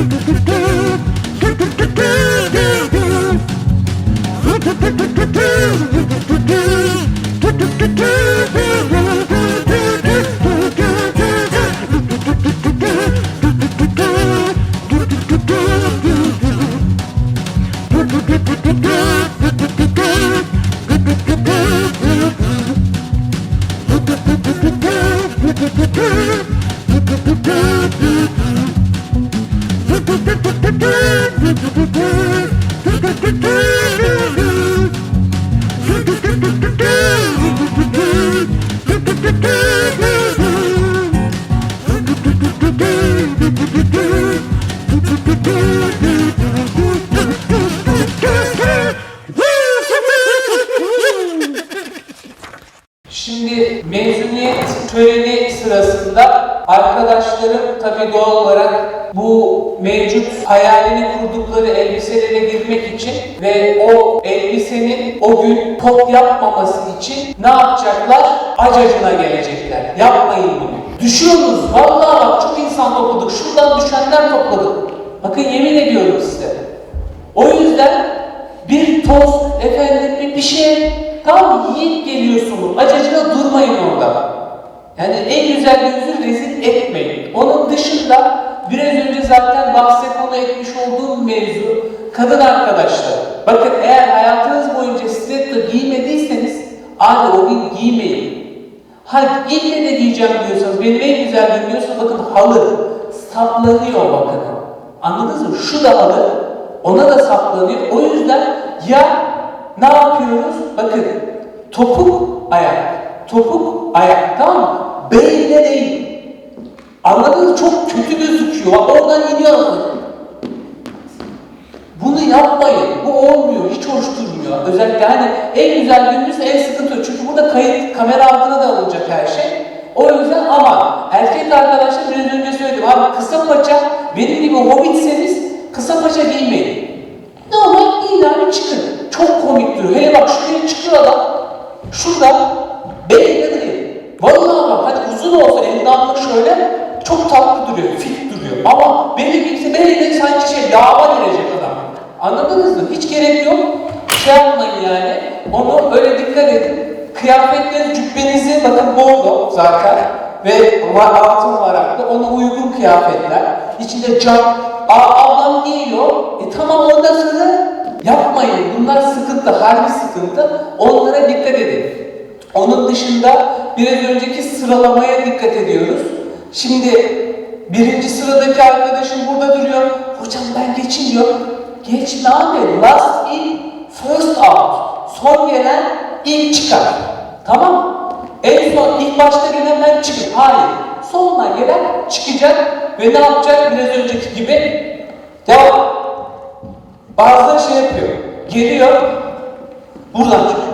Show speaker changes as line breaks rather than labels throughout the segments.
do do do do sırasında arkadaşlarım tabii doğal olarak bu mevcut hayalini kurdukları elbiselere girmek için ve o elbisenin o gün top yapmaması için ne yapacaklar? Acacına gelecekler. Yapmayın bunu. Düşüyorsunuz. Vallahi bak çok insan topladık. Şuradan düşenler topladık. Bakın yemin ediyorum size. O yüzden bir toz, efendim bir şey tam yiyip geliyorsunuz. Acacına durmayın orada. Yani en güzel gözü rezil etmeyin. Onun dışında biraz önce zaten bahse etmiş olduğum mevzu kadın arkadaşlar. Bakın eğer hayatınız boyunca stiletto giymediyseniz abi o gün giymeyin. Ha ille de giyeceğim diyorsanız benim en güzel diyorsanız bakın halı saplanıyor bakın. Anladınız mı? Şu da halı ona da saplanıyor. O yüzden ya ne yapıyoruz? Bakın topuk ayak. Topuk ayak tamam mı? Beyle değil. Anladınız? Çok kötü gözüküyor. Oradan iniyor. Bunu yapmayın. Bu olmuyor. Hiç hoş durmuyor. Özellikle hani en güzel gününüz en sıkıntı. Çünkü burada kayıt kamera altına da alınacak her şey. O yüzden ama erkek arkadaşlar biraz önce söyledim. Abi kısa paça benim gibi hobbitseniz kısa paça giymeyin. Normal giyin abi çıkın. Çok komik duruyor. Hele bak şuraya çıkıyor adam. Şurada değil. Vallahi bak hadi uzun olsa endamlık şöyle çok tatlı duruyor, fit duruyor. Ama belli birisi belli sanki şey yağma girecek adam. Anladınız mı? Hiç gerek yok. Şey yapmayın yani. Onu öyle dikkat edin. Kıyafetleri, cübbenizi bakın bordo zaten. Ve var, altın varaklı. Ona uygun kıyafetler. İçinde cam. Aa, ablam giyiyor. E tamam ondan sonra yapmayın. Bunlar sıkıntı, harbi sıkıntı. Onlara dikkat edin. Onun dışında biraz önceki sıralamaya dikkat ediyoruz. Şimdi birinci sıradaki arkadaşım burada duruyor. Hocam ben geçeyim diyor. Geçme abi. Last in, first out. Son gelen ilk çıkar. Tamam En son ilk başta gelen ben çıkayım. Hayır. Sonuna gelen çıkacak ve ne yapacak? Biraz önceki gibi devam. Bazıları şey yapıyor. Geliyor. Buradan çıkıyor.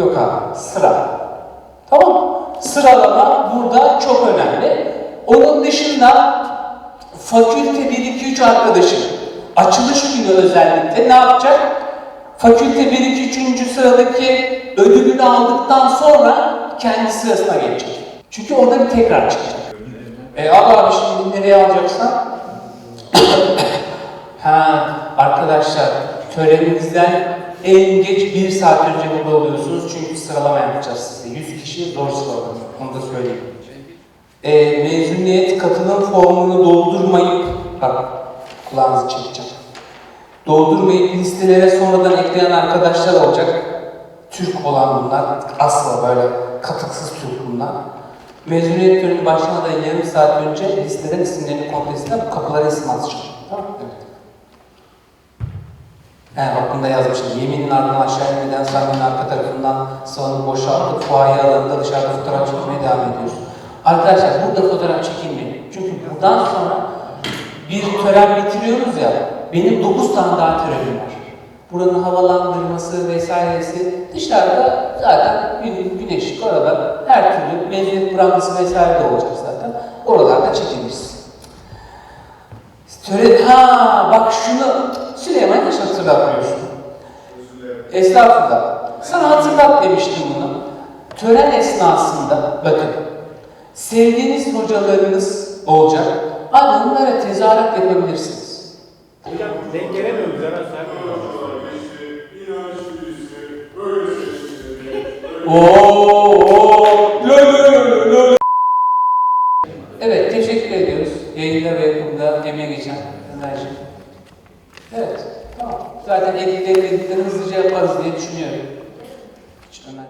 Yok abi. Sıra. Tamam? Sıralama burada çok önemli. Onun dışında fakülte 1-2-3 arkadaşım açılış günü özellikle ne yapacak? Fakülte 1-2-3. sıradaki ödülünü aldıktan sonra kendi sırasına geçecek. Çünkü orada bir tekrar çıkacak. E al abi şimdi nereye alacaksan? ha arkadaşlar törenimizden en geç bir saat önce burada oluyorsunuz çünkü sıralama yapacağız size. 100 kişi zor sıralama. Onu da söyleyeyim. E, mezuniyet katılım formunu doldurmayıp, bak kulağınızı çekeceğim. Doldurmayıp listelere sonradan ekleyen arkadaşlar olacak. Türk olan bunlar. Asla böyle katıksız Türk bunlar. Mezuniyet töreni başlamadan yarım saat önce listeden isimlerini komplesinden bu kapılara isim atacağım. Tamam mı? Evet. He bak bunda yazmışım. Yeminin ardından aşağı inmeden sahnenin arka tarafından salonu boşaltıp fuaye alanında dışarıda fotoğraf çekmeye devam ediyoruz. Arkadaşlar burada fotoğraf çekinmeyin. Çünkü buradan sonra bir tören bitiriyoruz ya, benim 9 tane daha törenim var. Buranın havalandırması vesairesi dışarıda zaten gün, güneş, orada her türlü mezuniyet brandası vesaire de olacak zaten. Oralarda çekiliriz. Tören, ha bak şunu Süleyman hiç hatırlatmıyorsun. Estağfurullah. Sana hatırlat demiştim bunu. Tören esnasında bakın sevdiğiniz hocalarınız olacak. Abi bunlara tezahürat yapabilirsiniz.
Hocam denk gelemiyorum bize ben saymıyorum.
Evet, teşekkür ediyoruz. Yayında ve yapımda emeğe geçen Ömerciğim. Evet, tamam. Zaten editleri hızlıca yaparız diye düşünüyorum. Hiç Ömer